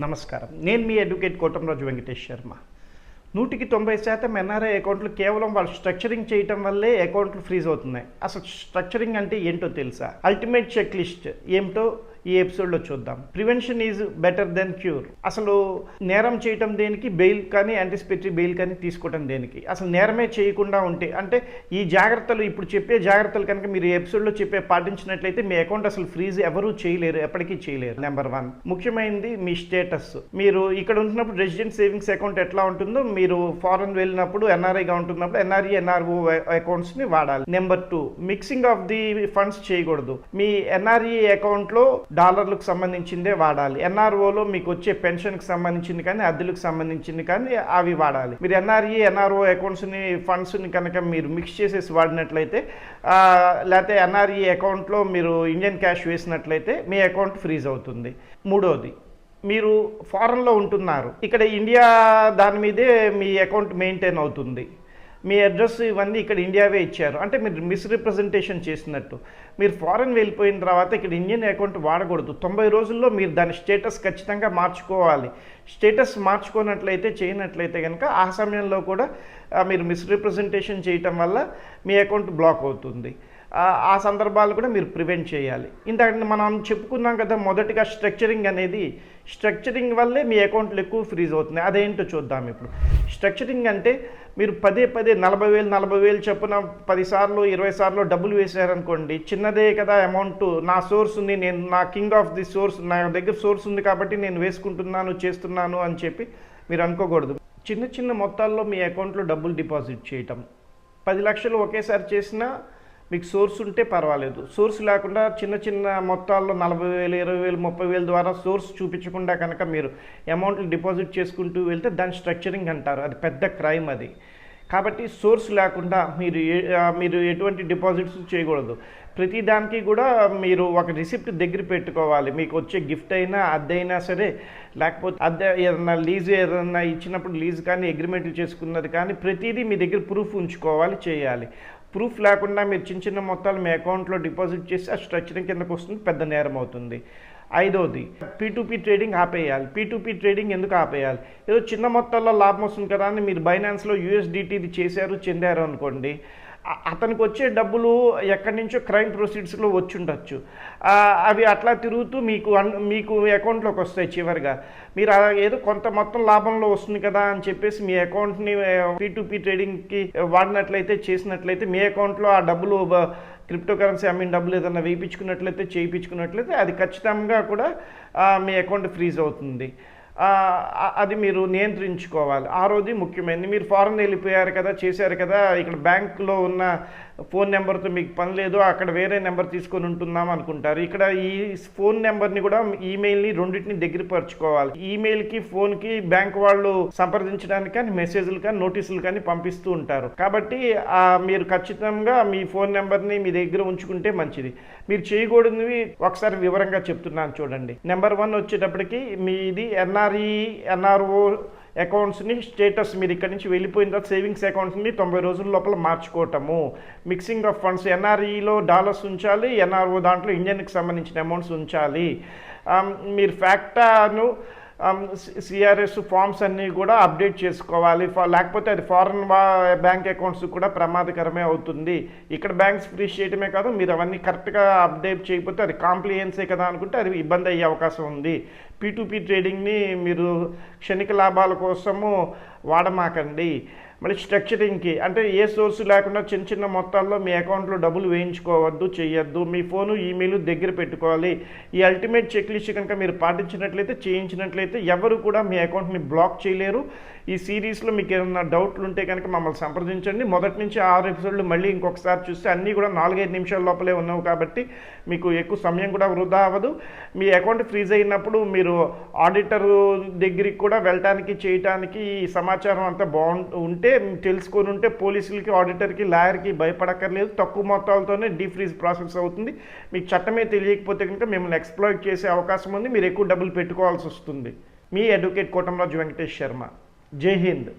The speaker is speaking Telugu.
నమస్కారం. నేను మీ అడ్వకేట్ కోటంరాజు వెంకటేష్ శర్మ. నూటికి తొంభై శాతం ఎన్ఆర్ఐ అకౌంట్లు కేవలం వాళ్ళు స్ట్రక్చరింగ్ చేయటం వల్లే అకౌంట్లు ఫ్రీజ్ అవుతున్నాయి. అసలు స్ట్రక్చరింగ్ అంటే ఏంటో తెలుసా? అల్టిమేట్ చెక్ లిస్ట్ ఏమిటో ఈ ఎపిసోడ్లో చూద్దాం. Prevention is better than cure అసలు నేరం చేయటం దేనికి? బెయిల్ కానీ యాంటిసిపేటరీ బెయిల్ కానీ తీసుకోవటం దేనికి? అసలు నేరమే చేయకుండా ఉంటే అంటే ఈ జాగ్రత్తలు ఇప్పుడు చెప్పే జాగ్రత్తలు కనుక మీరు ఈ ఎపిసోడ్లో చెప్పే పాటించినట్లయితే మీ అకౌంట్ అసలు ఫ్రీజ్ ఎవరూ చేయలేరు ఎప్పటికీ చేయలేరు నెంబర్ వన్ ముఖ్యమైనది మీ స్టేటస్ మీరు ఇక్కడ ఉంటున్నప్పుడు రెసిడెంట్ సేవింగ్స్ అకౌంట్ ఎట్లా ఉంటుందో మీరు ఫారెన్ వెళ్ళినప్పుడు ఎన్ఆర్ఐగా ఉంటున్నప్పుడు ఎన్ఆర్ఈ ఎన్ఆర్ఓ అకౌంట్స్ని వాడాలి. Number two mixing of the funds చేయకూడదు. మీ ఎన్ఆర్ఈ అకౌంట్లో డాలర్లకు సంబంధించిందే వాడాలి. ఎన్ఆర్ఓలో మీకు వచ్చే పెన్షన్కి సంబంధించింది కానీ అద్దెలకు సంబంధించింది కానీ అవి వాడాలి. మీరు ఎన్ఆర్ఈ ఎన్ఆర్ఓ అకౌంట్స్ని ఫండ్స్ని కనుక మీరు మిక్స్ చేసేసి వాడినట్లయితే లేకపోతే ఎన్ఆర్ఈ అకౌంట్లో మీరు ఇండియన్ క్యాష్ వేసినట్లయితే మీ అకౌంట్ ఫ్రీజ్ అవుతుంది. మూడోది మీరు ఫారెన్లో ఉంటున్నారు. ఇక్కడ ఇండియా దాని మీదే మీ అకౌంట్ మెయింటైన్ అవుతుంది. మీ అడ్రస్ ఇవన్నీ ఇక్కడ ఇండియావే ఇచ్చారు. అంటే మీరు మిస్రిప్రజెంటేషన్ చేసినట్టు. మీరు ఫారెన్ వెళ్ళిపోయిన తర్వాత ఇక్కడ ఇండియన్ అకౌంట్ వాడకూడదు. తొంభై రోజుల్లో మీరు దాని స్టేటస్ ఖచ్చితంగా మార్చుకోవాలి. స్టేటస్ మార్చుకోనట్లయితే చేయనట్లయితే కనుక ఆ సమయంలో కూడా మీరు మిస్రిప్రజెంటేషన్ చేయటం వల్ల మీ అకౌంట్ బ్లాక్ అవుతుంది. ఆ సందర్భాలు కూడా మీరు ప్రివెంట్ చేయాలి. ఇందాక మనం చెప్పుకున్నాం కదా మొదటిగా స్ట్రక్చరింగ్ అనేది స్ట్రక్చరింగ్ వల్లే మీ అకౌంట్లు ఎక్కువ ఫ్రీజ్ అవుతున్నాయి. అదేంటో చూద్దాం ఇప్పుడు. స్ట్రక్చరింగ్ అంటే మీరు పదే పదే నలభై వేలు నలభై వేలు చొప్పున పది సార్లు ఇరవై సార్లు డబ్బులు వేసారనుకోండి చిన్నదే కదా అమౌంట్. నా సోర్స్ ఉంది నేను నా కింగ్ ఆఫ్ ది సోర్స్ నా దగ్గర సోర్స్ ఉంది కాబట్టి నేను వేసుకుంటున్నాను చేస్తున్నాను అని చెప్పి మీరు అనుకోకూడదు. చిన్న చిన్న మొత్తాల్లో మీ అకౌంట్లో డబ్బులు డిపాజిట్ చేయటం. పది లక్షలు ఒకేసారి చేసినా మీకు సోర్స్ ఉంటే పర్వాలేదు. సోర్స్ లేకుండా చిన్న చిన్న మొత్తాల్లో నలభై వేలు ఇరవై వేలు ముప్పై వేలు ద్వారా సోర్స్ చూపించకుండా కనుక మీరు అమౌంట్లు డిపాజిట్ చేసుకుంటూ వెళ్తే దాని స్ట్రక్చరింగ్ అంటారు. అది పెద్ద క్రైమ్ అది. కాబట్టి సోర్స్ లేకుండా మీరు ఏ- మీరు ఎటువంటి డిపాజిట్స్ చేయకూడదు. ప్రతి దానికి కూడా మీరు ఒక రిసిప్ట్ దగ్గర పెట్టుకోవాలి. మీకు వచ్చే గిఫ్ట్ అయినా అద్దె అయినా సరే లేకపోతే అద్దె ఏదన్నా లీజ్ ఏదన్నా ఇచ్చినప్పుడు లీజ్ కానీ అగ్రిమెంట్లు చేసుకున్నది కానీ ప్రతిదీ మీ దగ్గర ప్రూఫ్ ఉంచుకోవాలి చేయాలి. ప్రూఫ్ లేకుండా మీరు చిన్న చిన్న మొత్తాలు మీ అకౌంట్లో డిపాజిట్ చేసి ఆ స్ట్రక్చరింగ్ కిందకు వస్తుంది పెద్ద నేరం అవుతుంది. ఐదోది పీ ట్రేడింగ్ ఆపేయాలి. పీ ట్రేడింగ్ ఎందుకు ఆపేయాలి? ఏదో చిన్న మొత్తాల్లో లాభం వస్తుంది కదా అని మీరు బైనాన్స్లో యూఎస్డిటీది చేశారు చెందారు అనుకోండి. అతనికి వచ్చే డబ్బులు ఎక్కడి నుంచో క్రైమ్ ప్రొసీడ్స్లో వచ్చి ఉండొచ్చు అవి అట్లా తిరుగుతూ మీకు అన్- మీకు అకౌంట్లోకి వస్తాయి చివరిగా. మీరు అలా ఏదో కొంత మొత్తం లాభంలో వస్తుంది కదా అని చెప్పేసి మీ అకౌంట్ని పీ ట్రేడింగ్కి వాడినట్లయితే చేసినట్లయితే మీ అకౌంట్లో ఆ డబ్బులు క్రిప్టో కరెన్సీ అమ్మిన డబ్బులు ఏదైనా వేయించుకున్నట్లయితే చేయించుకున్నట్లయితే అది ఖచ్చితంగా కూడా మీ అకౌంట్ ఫ్రీజ్ అవుతుంది. అది మీరు నియంత్రించుకోవాలి. ఆ రోజు ముఖ్యమైనది మీరు ఫారెన్ వెళ్ళిపోయారు కదా చేశారు కదా ఇక్కడ బ్యాంక్లో ఉన్న ఫోన్ నెంబర్తో మీకు పని లేదు అక్కడ వేరే నెంబర్ తీసుకొని ఉంటున్నాం అనుకుంటారు. ఇక్కడ ఈ ఫోన్ నెంబర్ని కూడా ఈమెయిల్ని రెండింటిని దగ్గర పరుచుకోవాలి. ఈమెయిల్కి ఫోన్కి బ్యాంక్ వాళ్ళు సంప్రదించడానికి కానీ మెసేజ్లు కానీ నోటీసులు కానీ పంపిస్తూ ఉంటారు. కాబట్టి మీరు ఖచ్చితంగా మీ ఫోన్ నెంబర్ని మీ దగ్గర ఉంచుకుంటే మంచిది. మీరు చేయకూడనివి ఒకసారి వివరంగా చెప్తున్నాను చూడండి. నెంబర్ వన్ వచ్చేటప్పటికి మీది ఎన్ఆర్ఈ ఎన్ఆర్ఓ అకౌంట్స్ని స్టేటస్ మీరు ఇక్కడి నుంచి వెళ్ళిపోయిన తర్వాత సేవింగ్స్ అకౌంట్స్ని తొంభై రోజుల లోపల మార్చుకోవటము. మిక్సింగ్ ఆఫ్ ఫండ్స్ ఎన్ఆర్ఈలో డాలర్స్ ఉంచాలి ఎన్ఆర్ఓ దాంట్లో ఇండియన్కి సంబంధించిన అమౌంట్స్ ఉంచాలి. మీరు ఫ్యాక్టాను సిఆర్ఎస్ ఫామ్స్ అన్నీ కూడా అప్డేట్ చేసుకోవాలి. లేకపోతే అది ఫారెన్ బ్యాంక్ అకౌంట్స్ కూడా ప్రమాదకరమే అవుతుంది. ఇక్కడ బ్యాంక్స్ ఫ్రీజ్ చేయడమే కాదు మీరు అవన్నీ కరెక్ట్గా అప్డేట్ చేయకపోతే అది కాంప్లియన్సే కదా అనుకుంటే అది ఇబ్బంది అయ్యే అవకాశం ఉంది. పీ ట్రేడింగ్ని మీరు క్షణిక లాభాల కోసము వాడమాకండి. మళ్ళీ స్ట్రక్చరింగ్కి అంటే ఏ సోర్స్ లేకుండా చిన్న చిన్న మొత్తాల్లో మీ అకౌంట్లో డబ్బులు వేయించుకోవద్దు చేయొద్దు మీ ఫోను ఈమెయిల్ దగ్గర పెట్టుకోవాలి. ఈ అల్టిమేట్ చెక్ లిస్ట్ కనుక మీరు పాటించినట్లయితే చేయించినట్లయితే ఎవరు కూడా మీ అకౌంట్ని బ్లాక్ చేయలేరు. ఈ సిరీస్లో మీకు ఏమైనా డౌట్లు ఉంటే కనుక మమ్మల్ని సంప్రదించండి. మొదటి నుంచి ఆరు ఎపిసోడ్లు మళ్ళీ ఇంకొకసారి చూస్తే అన్నీ కూడా నాలుగైదు నిమిషాల లోపలే ఉన్నావు కాబట్టి మీకు ఎక్కువ సమయం కూడా వృధా అవ్వదు. మీ అకౌంట్ ఫ్రీజ్ అయినప్పుడు మీరు మీరు ఆడిటర్ దగ్గరికి కూడా వెళ్ళటానికి చేయటానికి ఈ సమాచారం అంతా బాగుంటు ఉంటే తెలుసుకొని ఉంటే పోలీసులకి ఆడిటర్కి లాయర్కి భయపడక్కర్లేదు. తక్కువ మొత్తాలతోనే డీఫ్రీజ్ ప్రాసెస్ అవుతుంది. మీకు చట్టమే తెలియకపోతే కనుక మిమ్మల్ని ఎక్స్ప్లోయిట్ చేసే అవకాశం ఉంది. మీరు ఎక్కువ డబ్బులు పెట్టుకోవాల్సి వస్తుంది. మీ అడ్వకేట్ కోటంరాజు వెంకటేష్ శర్మ. జై హింద్.